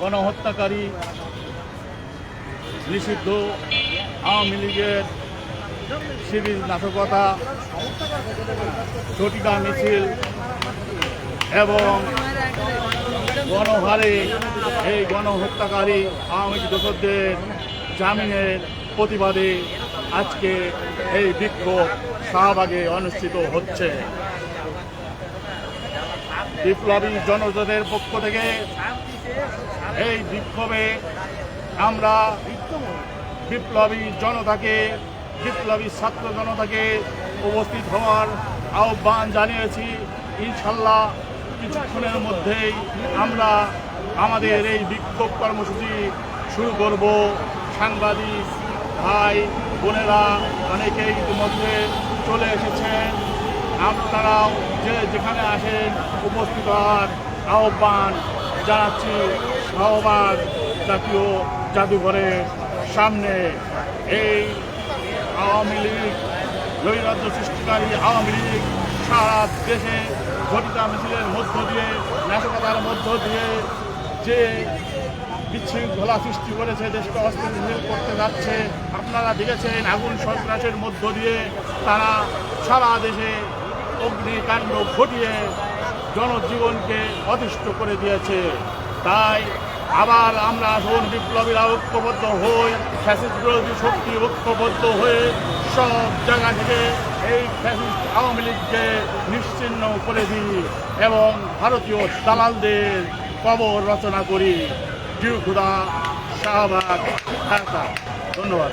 গণহত্যাকারী নিষিদ্ধ আওয়ামী লীগের শিবির নাশকতা ঝটিকা মিছিল এবং গণহারে এই গণহত্যাকারী আওয়ামী লীগ দোষরদের জামিনের প্রতিবাদে আজকে এই বিক্ষোভ শাহবাগে অনুষ্ঠিত হচ্ছে। বিপ্লবী জনতাদের পক্ষ থেকে এই বিক্ষোভে আমরা বিপ্লবী জনতাকে, বিপ্লবী ছাত্র জনতাকে উপস্থিত হওয়ার আহ্বান জানিয়েছি। ইনশাল্লাহ কিছুক্ষণের মধ্যেই আমরা আমাদের এই বিক্ষোভ কর্মসূচি শুরু করব। সাংবাদিক, ভাই, বোনেরা অনেকেই ইতিমধ্যে চলে এসেছেন। আপনারাও যে যেখানে আসেন উপস্থিত হওয়ার আহ্বান জানাচ্ছি শাহবাগ জাতীয় জাদুঘরের সামনে। এই আওয়ামী লীগ, নৈরাজ্য সৃষ্টিকারী আওয়ামী লীগ সারা দেশে ঘটিতা মিছিলের মধ্য দিয়ে, নাশকতার মধ্য দিয়ে যে বিশৃঙ্খলা সৃষ্টি করেছে, দেশকে অস্থিতিশীল করতে যাচ্ছে, আপনারা দেখেছেন আগুন সন্ত্রাসের মধ্য দিয়ে তারা সারা দেশে অগ্নিকাণ্ড ঘটিয়ে জনজীবনকে অতিষ্ঠ করে দিয়েছে। তাই আবার আমরা আসুন বিপ্লবীরা ঐক্যবদ্ধ হই, ফ্যাসিস্ট বিরোধী শক্তি ঐক্যবদ্ধ হয়ে সব জায়গা থেকে এই ফ্যাসিস্ট আওয়ামী লীগকে নিশ্চিহ্ন করে দিই এবং ভারতীয় দালালদের কবর রচনা করি। জিউ খুদা শাহবাগ ধন্যবাদ।